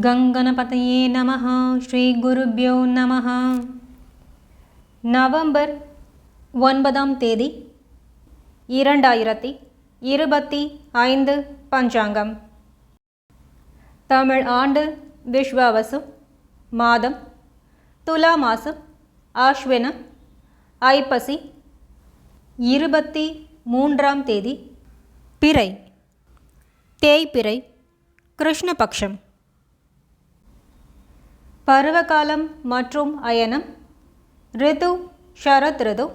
கங்கணபதையே நம ஸ்ரீ குருபியோ நம நவம்பர் ஒன்பதாம் தேதி இரண்டாயிரத்தி இருபத்தி ஐந்து பஞ்சாங்கம். தமிழ் ஆண்டு விஸ்வாவசு மாதம் துலா மாசம் ஆஷ்வின ஐப்பசி இருபத்தி மூன்றாம் தேதி பிறை தேய்பிறை கிருஷ்ணபக்ஷம். பருவகாலம் மற்றும் அயனம். ரிது ஷரத் ரிது.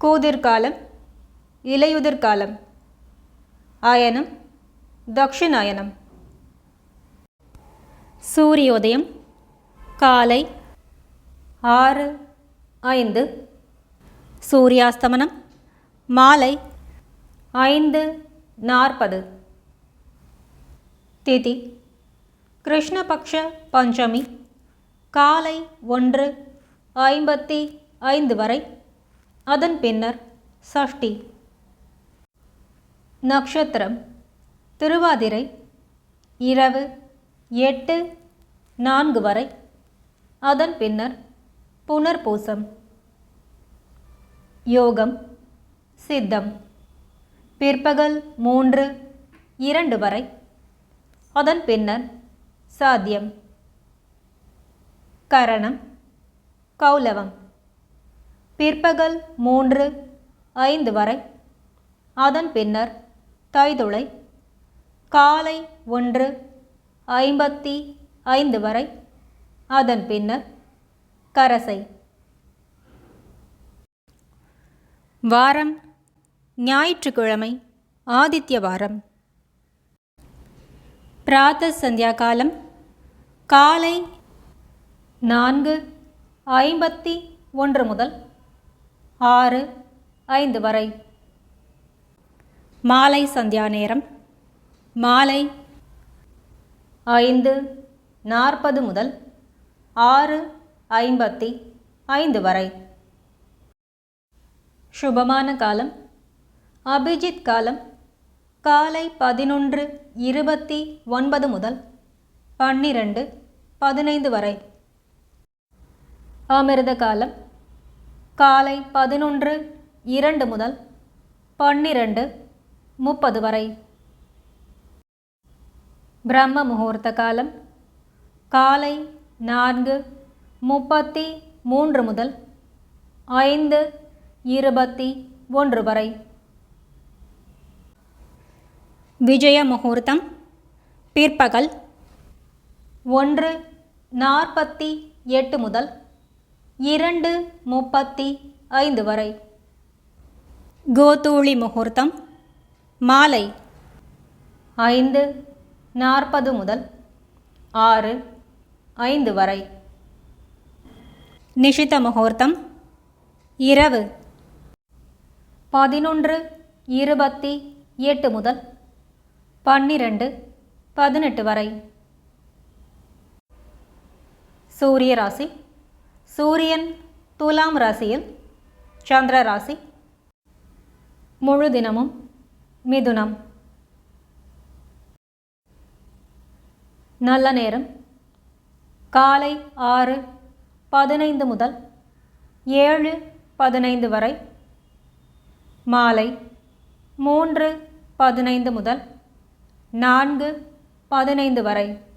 கூதிர்காலம் இலையுதிர்காலம். அயனம் தக்ஷிணாயனம். சூரியோதயம் காலை ஆறு ஐந்து. சூரியாஸ்தமனம் மாலை ஐந்து நாற்பது. திதி கிருஷ்ணபக்ஷ பஞ்சமி காலை ஒன்று ஐம்பத்தி ஐந்து வரை. அதன் பின்னர் சஷ்டி. நட்சத்திரம் திருவாதிரை இரவு எட்டு நான்கு வரை. அதன் பின்னர் புனர்பூசம். யோகம் சித்தம். பிற்பகல் மூன்று இரண்டு வரை. அதன் பின்னர் சாத்தியம். கரணம். கௌலவம். பிற்பகல் மூன்று ஐந்து வரை. அதன் பின்னர் தைதுளை. காலை ஒன்று ஐம்பத்தி ஐந்து வரை. அதன் பின்னர் கரசை. வாரம் ஞாயிற்றுக்கிழமை ஆதித்ய வாரம் பிராத்த சந்தியா காலம் காலை நான்கு ஐம்பத்தி ஒன்று முதல் ஆறு ஐந்து வரை. மாலை சந்தியா நேரம். மாலை ஐந்து நாற்பது முதல் ஆறு ஐம்பத்தி ஐந்து வரை. சுபமான காலம். அபிஜித் காலம். காலை பதினொன்று இருபத்தி ஒன்பது முதல் பன்னிரண்டு பதினைந்து வரை. அமிர்த காலம் காலை பதினொன்று இரண்டு முதல் பன்னிரண்டு முப்பது வரை. பிரம்ம முகூர்த்த காலம் காலை நான்கு முப்பத்தி மூன்று முதல் ஐந்து இருபத்தி ஒன்று வரை. விஜய முகூர்த்தம் பிற்பகல் ஒன்று நாற்பத்தி எட்டு முதல் இரண்டு முப்பத்தி ஐந்து வரை. கோதூளி முகூர்த்தம் மாலை ஐந்து நாற்பது முதல் ஆறு ஐந்து வரை. நிஷித முகூர்த்தம் இரவு பதினொன்று இருபத்தி எட்டு முதல் பன்னிரண்டு பதினெட்டு வரை. சூரிய ராசி சூரியன் துலாம் ராசியில் சந்திர ராசி. முழு தினமும் மிதுனம். நல்ல நேரம். காலை ஆறு பதினைந்து முதல் ஏழு பதினைந்து வரை. மாலை மூன்று பதினைந்து முதல் நான்கு பதினைந்து வரை.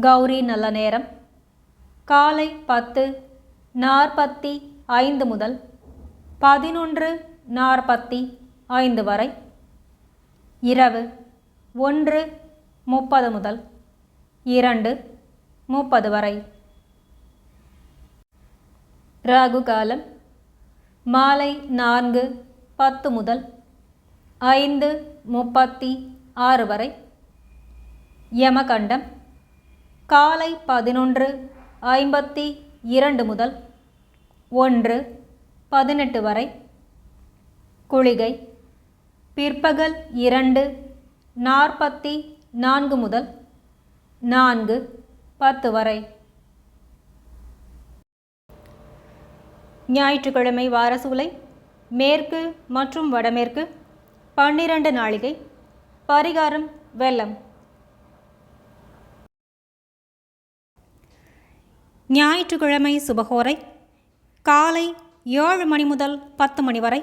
கௌரி நல்ல நேரம். காலை பத்து நாற்பத்தி ஐந்து முதல் பதினொன்று நாற்பத்தி ஐந்து வரை. இரவு ஒன்று முப்பது முதல் இரண்டு முப்பது வரை. ராகு காலம் மாலை நான்கு பத்து முதல் ஐந்து முப்பத்தி ஆறு வரை. யமகண்டம் காலை பதினொன்று ஐம்பத்தி இரண்டு முதல் ஒன்று பதினெட்டு வரை. குளிகை பிற்பகல் இரண்டு நாற்பத்தி நான்கு முதல் நான்கு பத்து வரை. ஞாயிற்றுக்கிழமை வாரசூலை மேற்கு மற்றும் வடமேற்கு பன்னிரண்டு நாளிகை பரிகாரம் வெள்ளம் ஞாயிற்றுக்கிழமை சுபகோரை காலை ஏழு மணி முதல் பத்து மணி வரை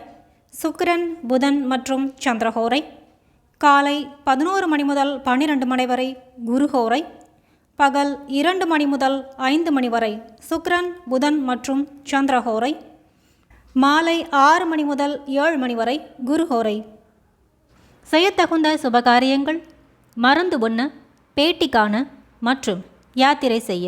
சுக்கிரன் புதன் மற்றும் சந்திரஹோரை காலை பதினோரு மணி முதல் பன்னிரண்டு மணி வரை குருஹோரை பகல் இரண்டு மணி முதல் ஐந்து மணி வரை சுக்கிரன் புதன் மற்றும் சந்திரஹோரை மாலை ஆறு மணி முதல் ஏழு மணி வரை குருஹோரை செய்யத்தகுந்த சுபகாரியங்கள் மருந்து உண்ண பேட்டி காண மற்றும் யாத்திரை செய்ய.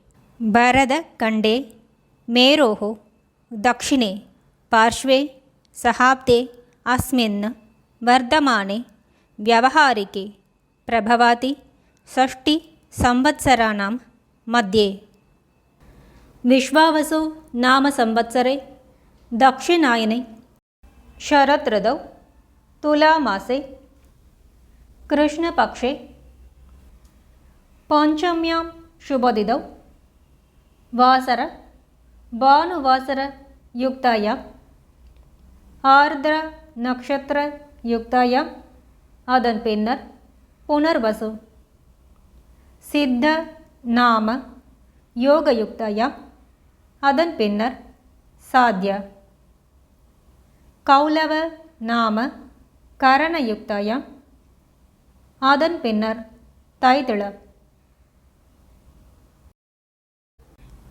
भरतखण्डे मेरोः दक्षिणे पार्श्वे सहाब्दे अस्मिन् वर्धमाने व्यवहारिके प्रभवाति षष्टिसंवत्सराणां मध्ये विश्वावसु नाम संवत्सरे दक्षिणायने शरदृतौ तुलामासे कृष्णपक्षे पञ्चम्यां शुभदिदौ வாசர பானுவாசர யுக்தாயாம். ஆர்திர நக்ஷத்திர யுக்தாயாம். அதன் பின்னர் புனர்வசு. சித்த நாம யோக யோகயுக்தாயாம் அதன் பின்னர் சாத்திய கௌலவ நாம கரண கரணயுக்தாயாம் அதன் பின்னர் தைத்திள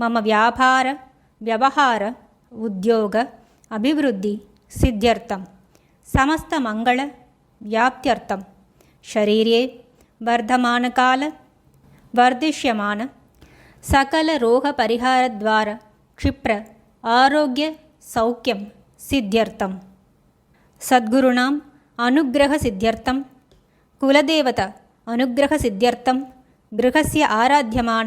मम व्यापार व्यवहार उद्योग अभिवृद्धि सिद्ध्यर्थं समस्तमङ्गलव्याप्त्यर्थं शरीरे वर्धमानकाल वर्धिष्यमान सकलरोगपरिहारद्वारा क्षिप्र आरोग्यसौख्यं सिद्ध्यर्थं सद्गुरूणाम् अनुग्रहसिद्ध्यर्थं कुलदेवता अनुग्रहसिद्ध्यर्थं गृहस्य आराध्यमान